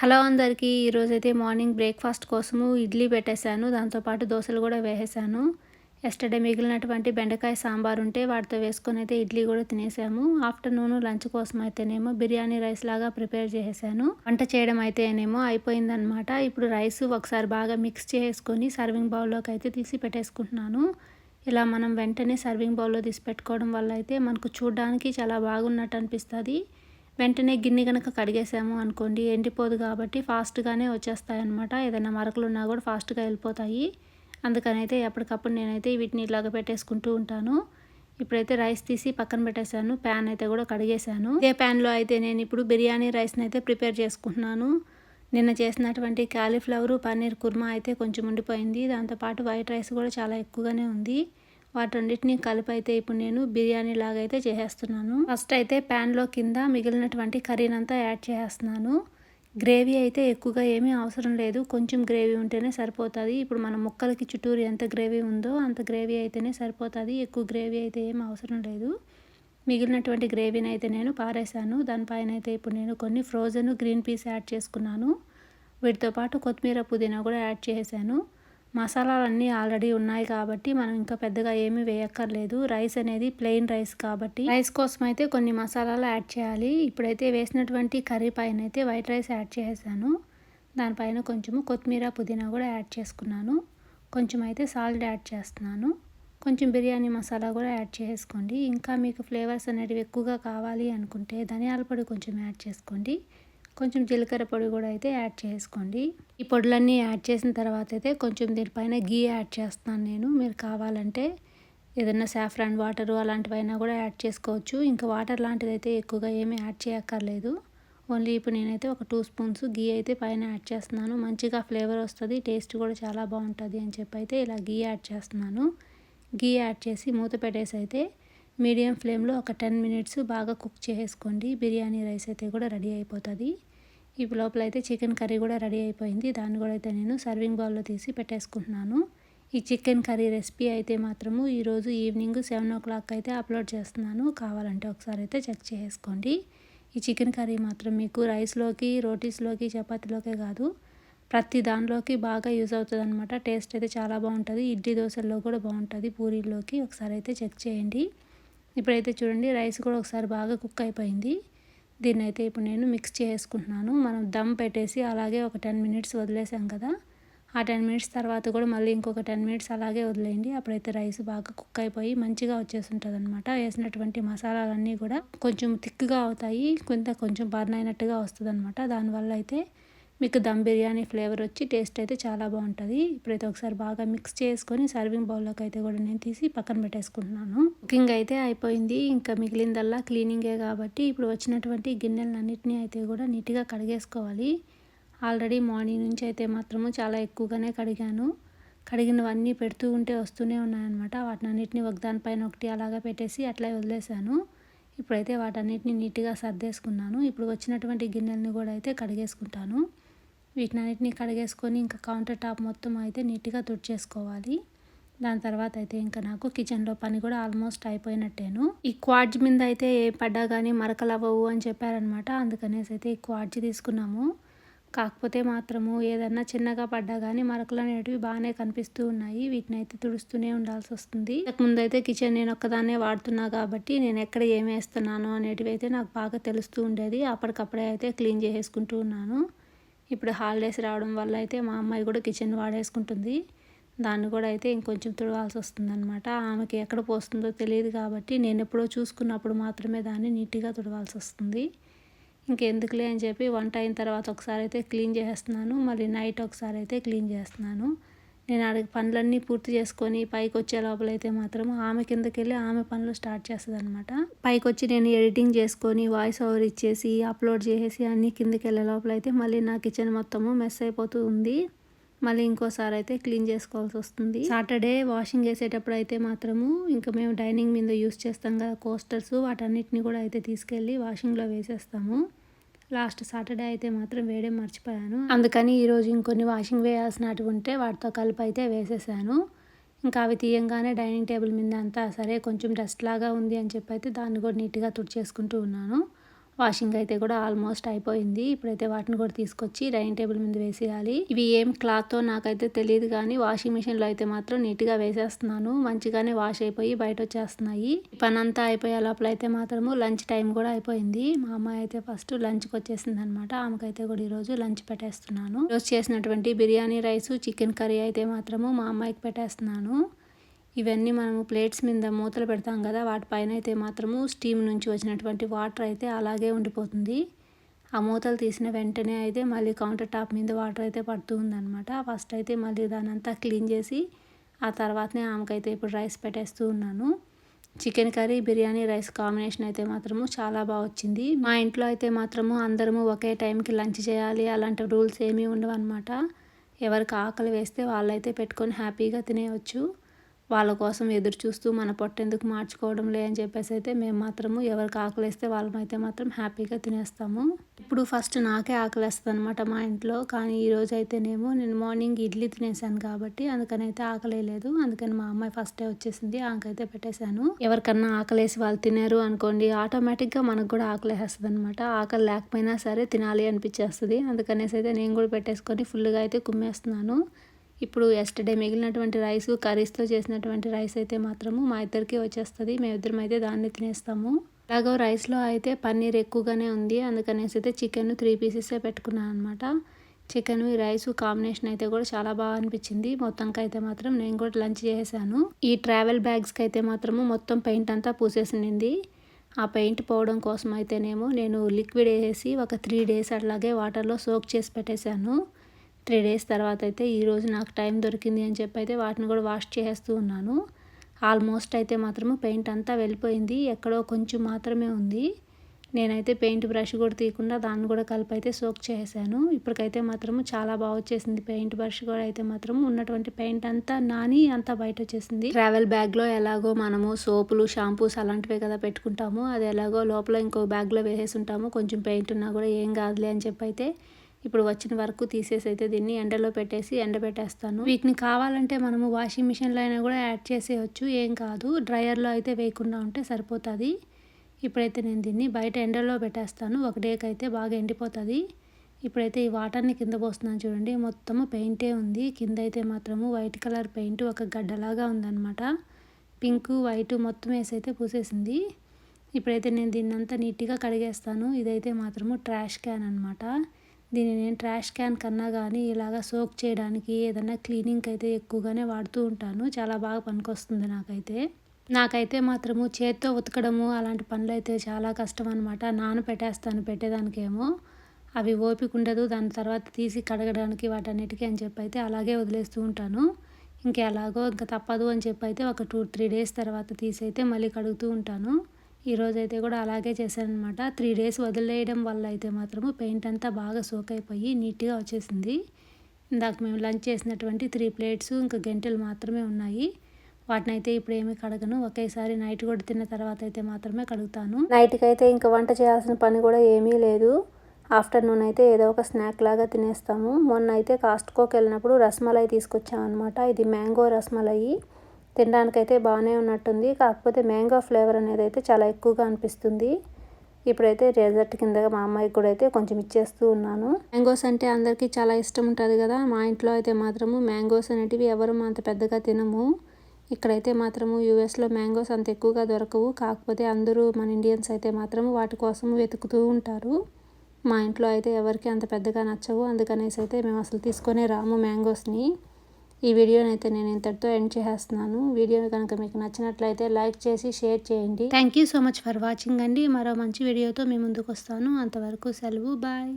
Hello అందరికీ ఈరోజైతే morning breakfast కోసము ఇడ్లీ పెట్టేశాను. దాంతోపాటు దోశలు కూడా వేసేసాను ఎస్టర్డే మిగిలినటువంటి బెండకాయ సాంబార్ ఉంటే వాటితో వేసుకొని అయితే ఇడ్లీ కూడా తినేసాము. ఆఫ్టర్నూన్ లంచ్ కోసం అయితేనేమో బిర్యానీ రైస్ లాగా ప్రిపేర్ చేసేసాను. వంట చేయడం అయితేనేమో అయిపోయిందనమాట ఇప్పుడు రైస్ ఒకసారి బాగా మిక్స్ చేసుకొని సర్వింగ్ బౌల్లోకి అయితే తీసి పెట్టేసుకుంటున్నాను. ఇలా మనం వెంటనే సర్వింగ్ బౌల్లో తీసి పెట్టుకోవడం వల్ల అయితే మనకు చూడడానికి చాలా బాగున్నట్టు అనిపిస్తుంది వెంటనే గిన్నె కనుక కడిగేసాము అనుకోండి ఎండిపోదు కాబట్టి ఫాస్ట్గానే వచ్చేస్తాయి అనమాట ఏదైనా మరకలు ఉన్నా కూడా ఫాస్ట్గా వెళ్ళిపోతాయి. అందుకనైతే ఎప్పటికప్పుడు నేనైతే వీటిని ఇలాగ పెట్టేసుకుంటూ ఉంటాను. ఇప్పుడైతే రైస్ తీసి పక్కన పెట్టేశాను ప్యాన్ అయితే కూడా కడిగేశాను. ఇదే ప్యాన్లో అయితే నేను ఇప్పుడు బిర్యానీ రైస్ని అయితే ప్రిపేర్ చేసుకుంటున్నాను. నిన్న చేసినటువంటి క్యాలీఫ్లవరు పన్నీర్ కుర్మా అయితే కొంచెం ఉండిపోయింది. దాంతోపాటు వైట్ రైస్ కూడా చాలా ఎక్కువగానే ఉంది. వాటన్నిటిని కలిపి అయితే ఇప్పుడు నేను బిర్యానీ లాగా అయితే చేసేస్తున్నాను. ఫస్ట్ అయితే ప్యాన్లో కింద మిగిలినటువంటి కర్రీనంతా యాడ్ చేసేస్తున్నాను. గ్రేవీ అయితే ఎక్కువగా ఏమీ అవసరం లేదు. కొంచెం గ్రేవీ ఉంటేనే సరిపోతుంది. ఇప్పుడు మన ముక్కలకి చుట్టూరు ఎంత గ్రేవీ ఉందో అంత గ్రేవీ అయితేనే సరిపోతుంది. ఎక్కువ గ్రేవీ అయితే ఏం అవసరం లేదు. మిగిలినటువంటి గ్రేవీని అయితే నేను పారేశాను. దానిపైన అయితే ఇప్పుడు నేను కొన్ని ఫ్రోజన్ గ్రీన్ పీస్ యాడ్ చేసుకున్నాను. వీటితో పాటు కొత్తిమీర పుదీనా కూడా యాడ్ చేశాను మసాలాలన్నీ ఆల్రెడీ ఉన్నాయి కాబట్టి మనం ఇంకా పెద్దగా ఏమీ వేయక్కర్లేదు. రైస్ అనేది ప్లెయిన్ రైస్ కాబట్టి రైస్ కోసం అయితే కొన్ని మసాలాలు యాడ్ చేయాలి. ఇప్పుడైతే వేసినటువంటి కర్రీ పైన అయితే వైట్ రైస్ యాడ్ చేసాను దానిపైన కొంచెము కొత్తిమీర పుదీనా కూడా యాడ్ చేసుకున్నాను. కొంచెం అయితే సాల్ట్ యాడ్ చేస్తున్నాను. కొంచెం బిర్యానీ మసాలా కూడా యాడ్ చేసుకోండి. ఇంకా మీకు ఫ్లేవర్స్ అనేటివి ఎక్కువగా కావాలి అనుకుంటే ధనియాల పొడి కొంచెం యాడ్ చేసుకోండి. కొంచెం జీలకర్ర పొడి కూడా అయితే యాడ్ చేసుకోండి. ఈ పొడులన్నీ యాడ్ చేసిన తర్వాత అయితే కొంచెం దీనిపైన గీ యాడ్ చేస్తాను నేను. మీరు కావాలంటే ఏదైనా సాఫ్రాన్ వాటరు అలాంటివైనా కూడా యాడ్ చేసుకోవచ్చు. ఇంకా వాటర్ లాంటిది అయితే ఎక్కువగా ఏమీ యాడ్ చేయక్కర్లేదు. ఓన్లీ ఇప్పుడు నేనైతే ఒక టూ స్పూన్స్ గీ అయితే పైన యాడ్ చేస్తున్నాను. మంచిగా ఫ్లేవర్ వస్తుంది టేస్ట్ కూడా చాలా బాగుంటుంది అని చెప్పి అయితే ఇలా గీ యాడ్ చేస్తున్నాను. గీ యాడ్ చేసి మూత పెట్టేసి అయితే మీడియం ఫ్లేమ్లో ఒక టెన్ మినిట్స్ బాగా కుక్ చేసుకోండి. బిర్యానీ రైస్ అయితే కూడా రెడీ అయిపోతుంది. ఈ లోపల అయితే చికెన్ కర్రీ కూడా రెడీ అయిపోయింది. దాన్ని కూడా అయితే నేను సర్వింగ్ బౌల్లో తీసి పెట్టేసుకుంటున్నాను. ఈ చికెన్ కర్రీ రెసిపీ అయితే మాత్రము ఈరోజు ఈవినింగ్ సెవెన్ ఓ క్లాక్ అయితే అప్లోడ్ చేస్తున్నాను. కావాలంటే ఒకసారి అయితే చెక్ చేసుకోండి. ఈ చికెన్ కర్రీ మాత్రం మీకు రైస్లోకి రోటీస్లోకి చపాతీలోకే కాదు ప్రతి దానిలోకి బాగా యూజ్ అవుతుంది అనమాట టేస్ట్ అయితే చాలా బాగుంటుంది. ఇడ్లీ దోశల్లో కూడా బాగుంటుంది. పూరీల్లోకి ఒకసారి అయితే చెక్ చేయండి. ఇప్పుడైతే చూడండి రైస్ కూడా ఒకసారి బాగా కుక్ అయిపోయింది. దీన్ని అయితే ఇప్పుడు నేను మిక్స్ చేసుకుంటున్నాను. మనం దమ్ పెట్టేసి అలాగే ఒక టెన్ మినిట్స్ వదిలేసాం కదా. ఆ టెన్ మినిట్స్ తర్వాత కూడా మళ్ళీ ఇంకొక టెన్ మినిట్స్ అలాగే వదిలేయండి. అప్పుడైతే రైస్ బాగా కుక్ అయిపోయి మంచిగా వచ్చేస్తుంటుంది అనమాట వేసినటువంటి మసాలాలన్నీ కూడా కొంచెం థిక్గా అవుతాయి. కొంత కొంచెం బర్న్ అయినట్టుగా వస్తుంది అనమాట దానివల్ల అయితే మీకు దమ్ బిర్యానీ ఫ్లేవర్ వచ్చి టేస్ట్ అయితే చాలా బాగుంటుంది. ఇప్పుడైతే ఒకసారి బాగా మిక్స్ చేసుకొని సర్వింగ్ బౌల్లోకి అయితే కూడా నేను తీసి పక్కన పెట్టేసుకుంటున్నాను. కుకింగ్ అయితే అయిపోయింది. ఇంకా మిగిలిందల్లా క్లీనింగే కాబట్టి ఇప్పుడు వచ్చినటువంటి గిన్నెలన్నింటినీ అయితే కూడా నీట్గా కడిగేసుకోవాలి. ఆల్రెడీ మార్నింగ్ నుంచి అయితే మాత్రము చాలా ఎక్కువగానే కడిగాను. కడిగినవన్నీ పెడుతూ ఉంటే వస్తూనే ఉన్నాయన్నమాట. వాటిని అన్నిటిని ఒకదానిపైన ఒకటి అలాగా పెట్టేసి అట్లా వదిలేశాను. ఇప్పుడైతే వాటన్నిటిని నీట్గా సర్దేసుకున్నాను. ఇప్పుడు వచ్చినటువంటి గిన్నెలను కూడా అయితే కడిగేసుకుంటాను. వీటినన్నిటిని కడిగేసుకొని ఇంకా కౌంటర్ టాప్ మొత్తం అయితే నీట్గా తుడిచేసుకోవాలి. దాని తర్వాత అయితే ఇంకా నాకు కిచెన్లో పని కూడా ఆల్మోస్ట్ అయిపోయినట్టేను. ఈ క్వాడ్జ్ మీద అయితే ఏ పడ్డా కానీ మరకలు అవ్వవు అని చెప్పారనమాట అందుకనేసి అయితే ఈ క్వాడ్జ్ తీసుకున్నాము. కాకపోతే మాత్రము ఏదన్నా చిన్నగా పడ్డా కానీ మరకలు అనేటివి బాగానే కనిపిస్తూ ఉన్నాయి. వీటిని అయితే తుడుస్తూనే ఉండాల్సి వస్తుంది. ముందైతే అయితే కిచెన్ నేను ఒక్కదాన్నే వాడుతున్నా కాబట్టి నేను ఎక్కడ ఏమేస్తున్నాను అనేటివి అయితే నాకు బాగా తెలుస్తూ ఉండేది. అప్పటికప్పుడే అయితే క్లీన్ చేసేసుకుంటూ ఉన్నాను. ఇప్పుడు హాలిడేస్ రావడం వల్ల అయితే మా అమ్మాయి కూడా కిచెన్ వాడేసుకుంటుంది. దాన్ని కూడా అయితే ఇంకొంచెం తుడవాల్సి వస్తుంది అనమాట ఆమెకి ఎక్కడ పోస్తుందో తెలియదు కాబట్టి నేను ఎప్పుడో చూసుకున్నప్పుడు మాత్రమే దాన్ని నీట్గా తుడవాల్సి వస్తుంది. ఇంకెందుకులే అని చెప్పి వంట అయిన తర్వాత ఒకసారి అయితే క్లీన్ చేస్తున్నాను మళ్ళీ నైట్ ఒకసారి అయితే క్లీన్ చేస్తున్నాను. నేను ఆడ పనులన్నీ పూర్తి చేసుకొని పైకి వచ్చే లోపలైతే మాత్రం ఆమె కిందకి వెళ్ళి ఆమె పనులు స్టార్ట్ చేస్తుంది అనమాట పైకి వచ్చి నేను ఎడిటింగ్ చేసుకొని వాయిస్ ఓవర్ ఇచ్చేసి అప్లోడ్ చేసేసి అన్నీ కిందకి వెళ్ళే లోపలైతే మళ్ళీ నా కిచెన్ మొత్తము మెస్ అయిపోతూ ఉంది మళ్ళీ ఇంకోసారి అయితే క్లీన్ చేసుకోవాల్సి వస్తుంది. సాటర్డే వాషింగ్ వేసేటప్పుడు అయితే మాత్రము ఇంకా మేము డైనింగ్ మీద యూస్ చేస్తాం కదా కోస్టర్స్ వాటన్నిటిని కూడా అయితే తీసుకెళ్ళి వాషింగ్లో వేసేస్తాము. లాస్ట్ సాటర్డే అయితే మాత్రం వేడే మర్చిపోయాను. అందుకని ఈరోజు ఇంకొన్ని వాషింగ్ వేయాల్సినవి ఉంటే వాటితో కలిపి అయితే వేసేసాను. ఇంకా అవి తీయంగానే డైనింగ్ టేబుల్ మీద అంతా సరే కొంచెం డస్ట్ లాగా ఉంది అని చెప్పి అయితే దాన్ని కూడా నీట్గా తుడిచేసుకుంటూ ఉన్నాను. వాషింగ్ అయితే కూడా ఆల్మోస్ట్ అయిపోయింది. ఇప్పుడైతే వాటిని కూడా తీసుకొచ్చి డైనింగ్ టేబుల్ మీద వేసేయాలి. ఇవి ఏం క్లాత్తో నాకైతే తెలియదు కానీ వాషింగ్ మిషన్లో అయితే మాత్రం నీట్గా వేసేస్తున్నాను. మంచిగానే వాష్ అయిపోయి బయట వచ్చేస్తున్నాయి. పని అంతా అయిపోయే లోపల అయితే మాత్రము లంచ్ టైం కూడా అయిపోయింది. మా అమ్మాయి అయితే ఫస్ట్ లంచ్కి వచ్చేసింది అనమాట ఆమెకైతే కూడా ఈరోజు లంచ్ పెట్టేస్తున్నాను. ఈరోజు చేసినటువంటి బిర్యానీ రైస్ చికెన్ కర్రీ అయితే మాత్రము మా అమ్మాయికి పెట్టేస్తున్నాను. ఇవన్నీ మనము ప్లేట్స్ మీద మూతలు పెడతాం కదా వాటిపైన అయితే మాత్రము స్టీమ్ నుంచి వచ్చినటువంటి వాటర్ అయితే అలాగే ఉండిపోతుంది. ఆ మూతలు తీసిన వెంటనే అయితే మళ్ళీ కౌంటర్ టాప్ మీద వాటర్ అయితే పడుతూ ఉందనమాట ఫస్ట్ అయితే మళ్ళీ దాని అంతా క్లీన్ చేసి ఆ తర్వాతనే ఆమెకైతే ఇప్పుడు రైస్ పెట్టేస్తూ ఉన్నాను. Chicken curry biryani rice combination అయితే మాత్రము చాలా బాగా వచ్చింది. మా ఇంట్లో అయితే మాత్రము అందరము ఒకే టైంకి లంచ్ చేయాలి అలాంటి రూల్స్ ఏమీ ఉండవు అనమాట ఎవరికి ఆకలి వేస్తే వాళ్ళైతే పెట్టుకొని హ్యాపీగా తినేయవచ్చు వాళ్ళ కోసం ఎదురు చూస్తూ మన పొట్టెందుకు మార్చుకోవడంలే అని చెప్పేసి అయితే మేము మాత్రము ఎవరికి ఆకలిస్తే వాళ్ళమైతే మాత్రం హ్యాపీగా తినేస్తాము. ఇప్పుడు ఫస్ట్ నాకే ఆకలిస్తుంది అనమాట మా ఇంట్లో. కానీ ఈరోజు అయితేనేమో నేను మార్నింగ్ ఇడ్లీ తినేసాను కాబట్టి అందుకని అయితే ఆకలే లేదు అందుకని మా అమ్మాయి ఫస్టే వచ్చేసింది ఆమెకైతే పెట్టేశాను. ఎవరికన్నా ఆకలేసి వాళ్ళు తినారు అనుకోండి ఆటోమేటిక్గా మనకు కూడా ఆకలేస్తుంది అనమాట ఆకలి లేకపోయినా సరే తినాలి అనిపించేస్తుంది. అందుకనేసి అయితే నేను కూడా పెట్టేసుకొని ఫుల్గా అయితే కుమ్మేస్తున్నాను. ఇప్పుడు ఎస్టర్డే మిగిలినటువంటి రైస్ కర్రీస్తో చేసినటువంటి రైస్ అయితే మాత్రము మా ఇద్దరికి వచ్చేస్తుంది. మేమిద్దరం అయితే దాన్ని తినేస్తాము. అలాగో రైస్లో అయితే పన్నీర్ ఎక్కువగానే ఉంది. అందుకనేసి అయితే చికెన్ త్రీ పీసెసే పెట్టుకున్నాను అనమాట చికెన్ రైస్ కాంబినేషన్ అయితే కూడా చాలా బాగా అనిపించింది. మొత్తంకి అయితే మాత్రం నేను కూడా లంచ్ చేశాను ఈ ట్రావెల్ బ్యాగ్స్కి అయితే మాత్రము మొత్తం పెయింట్ అంతా పూసేసింది ఆ పెయింట్ పోవడం కోసం అయితేనేమో నేను లిక్విడ్ వేసి ఒక త్రీ డేస్ అట్లాగే వాటర్లో సోక్ చేసి పెట్టేశాను. త్రీ డేస్ తర్వాత అయితే ఈరోజు నాకు టైం దొరికింది అని చెప్పి అయితే వాటిని కూడా వాష్ చేస్తూ ఉన్నాను. ఆల్మోస్ట్ అయితే మాత్రము పెయింట్ అంతా వెళ్ళిపోయింది. ఎక్కడో కొంచెం మాత్రమే ఉంది. నేనైతే పెయింట్ బ్రష్ కూడా తీయకుండా దాన్ని కూడా కలిపి అయితే సోక్ చేశాను ఇప్పటికైతే మాత్రము చాలా బాగా వచ్చేసింది పెయింట్ బ్రష్ కూడా అయితే మాత్రం ఉన్నటువంటి పెయింట్ అంతా నాని అంతా బయట వచ్చేసింది. ట్రావెల్ బ్యాగ్లో ఎలాగో మనము సోపులు షాంపూస్ అలాంటివే కదా పెట్టుకుంటాము. అది ఎలాగో లోపల ఇంకో బ్యాగ్లో వేసేసి ఉంటాము. కొంచెం పెయింట్ ఉన్నా కూడా ఏం కాదులే అని చెప్పి అయితే ఇప్పుడు వచ్చిన వరకు తీసేసి అయితే దీన్ని ఎండలో పెట్టేసి ఎండబెట్టేస్తాను వీటిని కావాలంటే మనము వాషింగ్ మిషన్లో అయినా కూడా యాడ్ చేసేయచ్చు. ఏం కాదు. డ్రయర్లో అయితే వేయకుండా ఉంటే సరిపోతుంది. ఇప్పుడైతే నేను దీన్ని బయట ఎండలో పెట్టేస్తాను. ఒక డేకి అయితే బాగా ఎండిపోతుంది. ఇప్పుడైతే ఈ వాటర్ని కింద పోస్తున్నాను చూడండి. మొత్తము పెయింటే ఉంది. కింద అయితే మాత్రము వైట్ కలర్ పెయింట్ ఒక గడ్డలాగా ఉందన్నమాట. పింక్ వైట్ మొత్తం వేసి అయితే పూసేసింది. ఇప్పుడైతే నేను దీన్నంతా నీట్గా కడిగేస్తాను. ఇదైతే మాత్రము ట్రాష్ క్యాన్ అనమాట దీన్ని నేను ట్రాష్ క్యాన్ కన్నా కానీ ఇలాగ సోక్ చేయడానికి ఏదైనా క్లీనింగ్ అయితే ఎక్కువగానే వాడుతూ ఉంటాను. చాలా బాగా పనికొస్తుంది నాకైతే. నాకైతే మాత్రము చేత్తో ఉతకడము అలాంటి పనులు అయితే చాలా కష్టం అనమాట నాను పెట్టేస్తాను పెట్టేదానికేమో. అవి ఓపిక ఉండదు. దాని తర్వాత తీసి కడగడానికి వాటన్నిటికీ అని చెప్పి అయితే అలాగే వదిలేస్తూ ఉంటాను. ఇంకా ఎలాగో ఇంకా తప్పదు అని చెప్పి అయితే ఒక టూ త్రీ డేస్ తర్వాత తీసి అయితే మళ్ళీ కడుగుతూ ఉంటాను. ఈరోజు అయితే కూడా అలాగే చేశానమాట త్రీ డేస్ వదిలేయడం వల్ల అయితే మాత్రము పెయింట్ అంతా బాగా సోక్ అయిపోయి నీట్గా వచ్చేసింది. ఇందాక మేము లంచ్ చేసినటువంటి త్రీ ప్లేట్స్ ఇంకా గంటలు మాత్రమే ఉన్నాయి. వాటిని అయితే ఇప్పుడు ఏమీ కడగను. ఒకేసారి నైట్ కూడా తిన్న తర్వాత అయితే మాత్రమే కడుగుతాను. నైట్కి అయితే ఇంకా వంట చేయాల్సిన పని కూడా ఏమీ లేదు. ఆఫ్టర్నూన్ అయితే ఏదో ఒక స్నాక్ లాగా తినేస్తాము. మొన్న అయితే కాస్ట్కోకి వెళ్ళినప్పుడు రసమలై తీసుకొచ్చామన్నమాట ఇది మ్యాంగో రసమలై. తినడానికైతే బాగానే ఉన్నట్టుంది. కాకపోతే మ్యాంగో ఫ్లేవర్ అనేది అయితే చాలా ఎక్కువగా అనిపిస్తుంది. ఇప్పుడైతే రేజర్ట్ కిందగా మా అమ్మాయికి కూడా అయితే కొంచెం ఇచ్చేస్తూ ఉన్నాను. మ్యాంగోస్ అంటే అందరికీ చాలా ఇష్టం ఉంటుంది కదా. మా ఇంట్లో అయితే మాత్రము మ్యాంగోస్ అనేటివి ఎవరు అంత పెద్దగా తినము. ఇక్కడైతే మాత్రము యూఎస్లో మ్యాంగోస్ అంత ఎక్కువగా దొరకవు. కాకపోతే అందరూ మన ఇండియన్స్ అయితే మాత్రము వాటి కోసం వెతుకుతూ ఉంటారు. మా ఇంట్లో అయితే ఎవరికి అంత పెద్దగా నచ్చవు. అందుకనేసి అయితే మేము అసలు తీసుకొనే రాము మ్యాంగోస్ని. ఈ వీడియోని అయితే నేను ఇంతటితో ఎండ్ చేసేస్తున్నాను వీడియో కనుక మీకు నచ్చినట్లయితే లైక్ చేసి షేర్ చేయండి. Thank you so much for watching అండి. మరో మంచి వీడియోతో మీ ముందుకు వస్తాను. అంతవరకు సెలవు. బాయ్